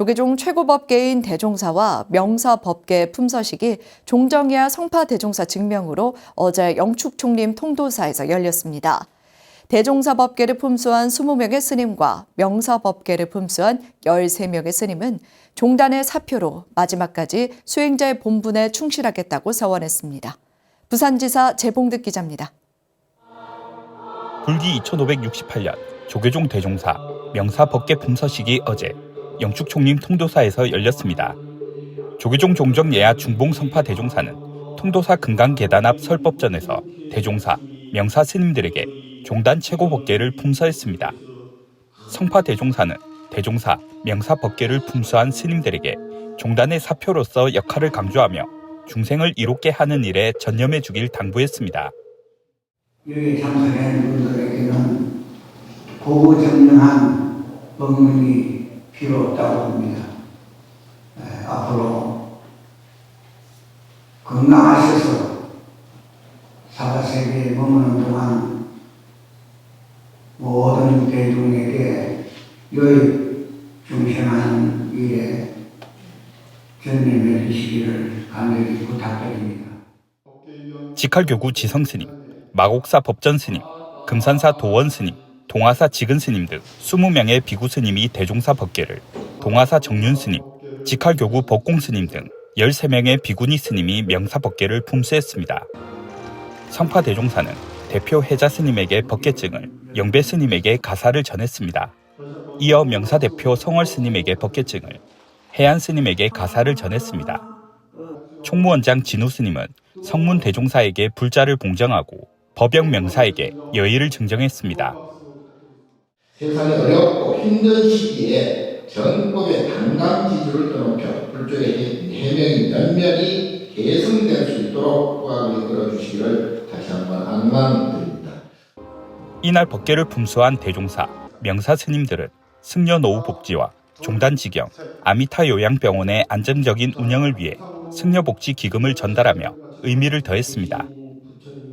조계종 최고법계인 대종사와 명사법계 품서식이 종정이야 성파 대종사 증명으로 어제 영축총림 통도사에서 열렸습니다. 대종사법계를 품수한 20명의 스님과 명사법계를 품수한 13명의 스님은 종단의 사표로 마지막까지 수행자의 본분에 충실하겠다고 서원했습니다. 부산지사 재봉득 기자입니다. 불기 2568년 조계종 대종사 명사 법계 품서식이 어제 영축 총림 통도사에서 열렸습니다. 조계종 종정 예하 중봉 성파 대종사는 통도사 금강 계단 앞 설법전에서 대종사 명사 스님들에게 종단 최고 법계를 품서했습니다. 성파 대종사는 대종사 명사 법계를 품수한 스님들에게 종단의 사표로서 역할을 강조하며 중생을 이롭게 하는 일에 전념해 주길 당부했습니다. 여기 참석한 분들에게는 고고정명한 법문이 필요 없다고 봅니다. 에, 앞으로 건강하셔서 사바세계에 머무는 동안 모든 대중에게 여의 중생하는 일에 전념해 주시기를 간절히 부탁드립니다. 직할교구 지성 스님, 마곡사 법전 스님, 금산사 도원 스님, 동화사 지근스님 등 20명의 비구스님이 대종사 법계를, 동화사 정윤스님, 직할교구 법공스님 등 13명의 비구니 스님이 명사 법계를 품수했습니다. 성파 대종사는 대표 해자 스님에게 법계증을, 영배 스님에게 가사를 전했습니다. 이어 명사 대표 성월 스님에게 법계증을, 해안 스님에게 가사를 전했습니다. 총무원장 진우 스님은 성문 대종사에게 불자를 봉정하고 법영 명사에게 여의를 증정했습니다. 세상이 어렵고 힘든 시기에 정법의 단강지주를 떠넘겨 불조의 해명이 면면이 개성될 수 있도록 호학을 이끌어 주시기를 다시 한번 악망드립니다. 이날 법계를 품수한 대종사, 명사 스님들은 승려 노후 복지와 종단 직영, 아미타 요양병원의 안정적인 운영을 위해 승려 복지 기금을 전달하며 의미를 더했습니다.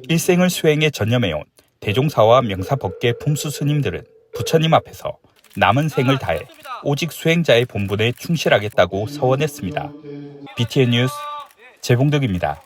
일생을 수행에 전념해온 대종사와 명사 법계 품수 스님들은 부처님 앞에서 남은 생을 다해 오직 수행자의 본분에 충실하겠다고 서원했습니다. BTN 뉴스 재봉덕입니다.